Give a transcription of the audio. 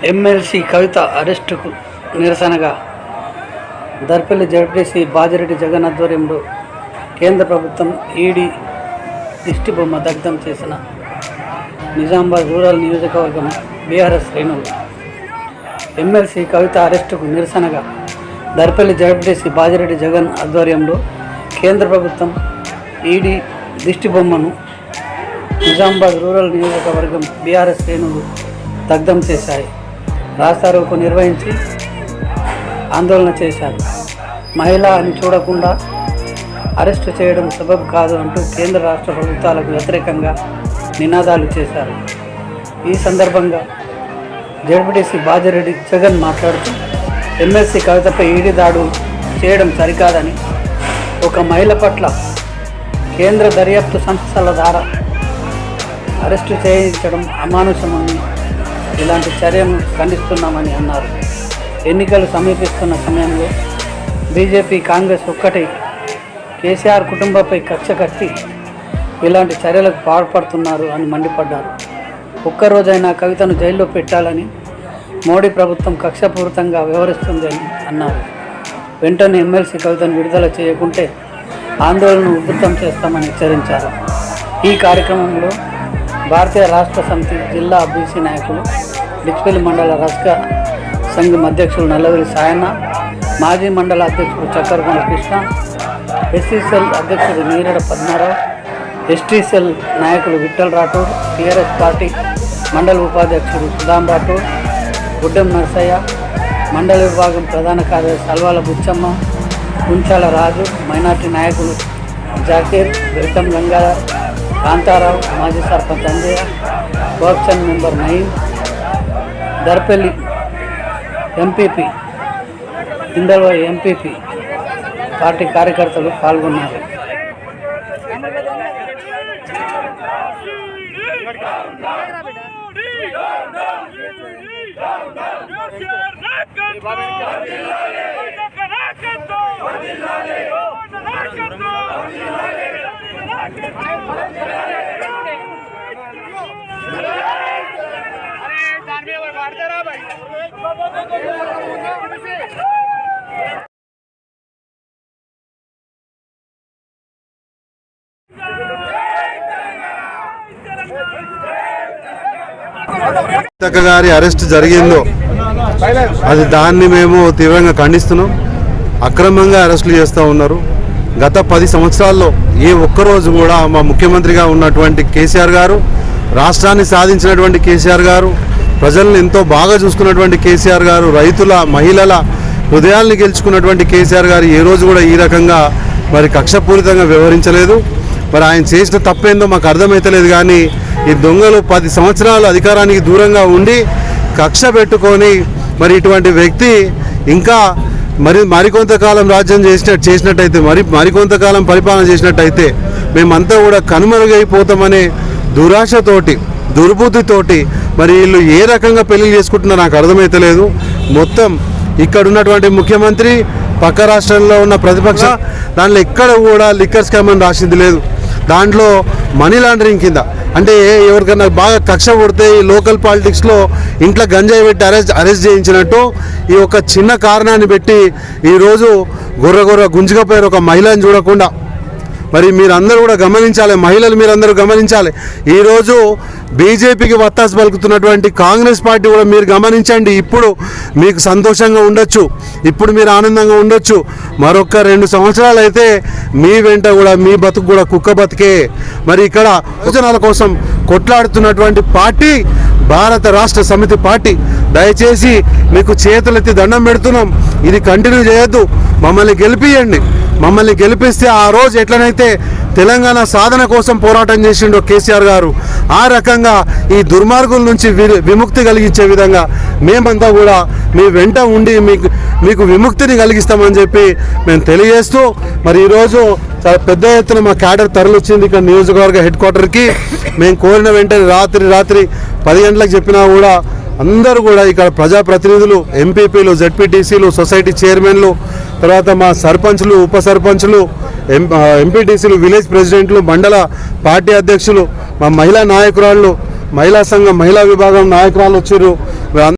MLC Kavitha అరెస్టుకు నిరసనగా Darpalli ZPC Bajireddy Jagan ఆధ్వర్యంలో కేంద్ర ప్రభుత్వం ఈడీ దిష్టి బొమ్మ దగ్ధం చేసిన నిజామాబాద్ రూరల్ నియోజకవర్గం బీఆర్ఎస్ శ్రేణులు. ఎమ్మెల్సీ కవిత అరెస్టుకు నిరసనగా దర్పల్లి జడ్పీసీ బాజిరెడ్డి జగన్ ఆధ్వర్యంలో కేంద్ర ప్రభుత్వం ఈడీ దిష్టి బొమ్మను నిజామాబాద్ రూరల్ నియోజకవర్గం బీఆర్ఎస్ శ్రేణులు దగ్ధం చేశాయి. రాస్తారోకు నిర్వహించి ఆందోళన చేశారు. మహిళ అని చూడకుండా అరెస్టు చేయడం సబబ్ కాదు అంటూ కేంద్ర రాష్ట్ర ప్రభుత్వాలకు వ్యతిరేకంగా నినాదాలు చేశారు. ఈ సందర్భంగా జడ్పీటీసీ బాజిరెడ్డి జగన్ మాట్లాడుతూ ఎమ్మెల్సీ కవితపై ఈడీ దాడు చేయడం సరికాదని ఒక మహిళ పట్ల కేంద్ర దర్యాప్తు సంస్థల ద్వారా అరెస్టు చేయించడం అమానుషమని ఇలాంటి చర్యను ఖండిస్తున్నామని అన్నారు. ఎన్నికలు సమీపిస్తున్న సమయంలో బీజేపీ కాంగ్రెస్ ఒక్కటి కేసీఆర్ కుటుంబంపై కక్ష కట్టి ఇలాంటి చర్యలకు పాల్పడుతున్నారు అని మండిపడ్డారు. ఒక్కరోజైనా కవితను జైల్లో పెట్టాలని మోడీ ప్రభుత్వం కక్షపూరితంగా వ్యవహరిస్తుంది అని అన్నారు. వెంటనే ఎమ్మెల్సీ కవితను విడుదల చేయకుంటే ఆందోళనను ఉధృతం చేస్తామని హెచ్చరించారు. ఈ కార్యక్రమంలో భారతీయ రాష్ట్ర సమితి జిల్లా బీసీ నాయకులు డిచ్పల్లి మండల రస్క సంఘం అధ్యక్షులు నల్లవెల్లి సాయన్న మాజీ మండల అధ్యక్షుడు చక్కరకొండ కృష్ణ ఎస్టీసీఎల్ అధ్యక్షుడు నీరడ పద్మారావు ఎస్టీసీఎల్ నాయకులు విఠల్ రాఠోడ్ టీఆర్ఎస్ పార్టీ మండల ఉపాధ్యక్షుడు సుధాం రాఠోడ్ గుడ్డెం నరసయ్య మండల విభాగం ప్రధాన కార్యదర్శి అల్వాల బుచ్చమ్మ కుంచాల రాజు మైనార్టీ నాయకులు జాకీర్ గౌతమ్ గంగాధర్ కాంతారావు మాజీ sarpanch Anjaiah co-option member Nayeem Darpalli MPP Indalwai MPP party కార్యకర్తలు పాల్గొన్నారు. సీతక్క గారి అరెస్ట్ జరిగిందో అది దాన్ని మేము తీవ్రంగా ఖండిస్తున్నాం. అక్రమంగా అరెస్టులు చేస్తూ ఉన్నారు. గత పది సంవత్సరాల్లో ఏ ఒక్కరోజు కూడా మా ముఖ్యమంత్రిగా ఉన్నటువంటి కేసీఆర్ గారు రాష్ట్రాన్ని సాధించినటువంటి కేసీఆర్ గారు ప్రజలను ఎంతో బాగా చూసుకున్నటువంటి కేసీఆర్ గారు రైతుల మహిళల హృదయాల్ని గెలుచుకున్నటువంటి కేసీఆర్ గారు ఏ రోజు కూడా ఈ రకంగా మరి కక్షపూరితంగా వ్యవహరించలేదు. మరి ఆయన చేసిన తప్పేందో మాకు అర్థమైతలేదు కానీ ఈ దొంగలు పది సంవత్సరాలు అధికారానికి దూరంగా ఉండి కక్ష పెట్టుకొని మరి ఇటువంటి వ్యక్తి ఇంకా మరి మరికొంతకాలం రాజ్యం చేసిన చేసినట్టయితే మరి మరికొంతకాలం పరిపాలన చేసినట్టయితే మేమంతా కూడా కనుమరుగైపోతామనే దురాశతోటి దుర్బుద్ధితోటి మరి వీళ్ళు ఏ రకంగా పెళ్ళి చేసుకుంటున్నారో నాకు అర్థమైతలేదు మొత్తం ఇక్కడ ఉన్నటువంటి ముఖ్యమంత్రి పక్క రాష్ట్రంలో ఉన్న ప్రతిపక్ష దాంట్లో ఎక్కడ కూడా లిక్కర్ స్కామ్ అని రాసింది లేదు. దాంట్లో మనీ లాండరింగ్ కింద అంటే ఎవరికైనా బాగా కక్ష కొడితే ఈ లోకల్ పాలిటిక్స్లో ఇంట్లో గంజాయి పెట్టి అరెస్ట్ అరెస్ట్ చేయించినట్టు ఈ ఒక చిన్న కారణాన్ని పెట్టి ఈరోజు గొర్ర గొర్ర గుంజుకపోయారు ఒక మహిళను చూడకుండా మరి మీరందరూ కూడా గమనించాలి మహిళలు మీరందరూ గమనించాలి. ఈరోజు బీజేపీకి వత్తాసు పలుకుతున్నటువంటి కాంగ్రెస్ పార్టీ కూడా మీరు గమనించండి. ఇప్పుడు మీకు సంతోషంగా ఉండొచ్చు ఇప్పుడు మీరు ఆనందంగా ఉండొచ్చు. మరొక రెండు సంవత్సరాలు అయితే మీ వెంట కూడా మీ బతుకు కూడా కుక్క బతికే. మరి ఇక్కడ యోజనాల కోసం కొట్లాడుతున్నటువంటి పార్టీ భారత రాష్ట్ర సమితి పార్టీ. దయచేసి మీకు చేతులెత్తి దండం పెడుతున్నాం. ఇది కంటిన్యూ చేయొద్దు. మమ్మల్ని గెలిపియండి. మమ్మల్ని గెలిపిస్తే ఆ రోజు ఎట్లనైతే తెలంగాణ సాధన కోసం పోరాటం చేసిండో కేసీఆర్ గారు ఆ రకంగా ఈ దుర్మార్గుల నుంచి వి- విముక్తి కలిగించే విధంగా మేమంతా కూడా మీ వెంట ఉండి మీకు మీకు విముక్తిని కలిగిస్తామని చెప్పి మేము తెలియజేస్తూ మరి ఈరోజు చాలా పెద్ద ఎత్తున మా క్యాడర్ తరలిచ్చింది ఇక్కడ నియోజకవర్గ హెడ్ క్వార్టర్కి. మేము కోరిన వెంటనే రాత్రి రాత్రి పది గంటలకు చెప్పినా కూడా అందరూ కూడా ఇక్కడ ప్రజాప్రతినిధులు ఎంపీపీలు జెడ్పీటీసీలు సొసైటీ చైర్మన్లు తర్వాత మా సర్పంచ్లు ఉప సర్పంచ్లు ఎం ఎంపీటీసీలు విలేజ్ ప్రెసిడెంట్లు మండల పార్టీ అధ్యక్షులు మా మహిళా నాయకురాళ్ళు మహిళా సంఘం మహిళా విభాగం నాయకురాలు వచ్చారు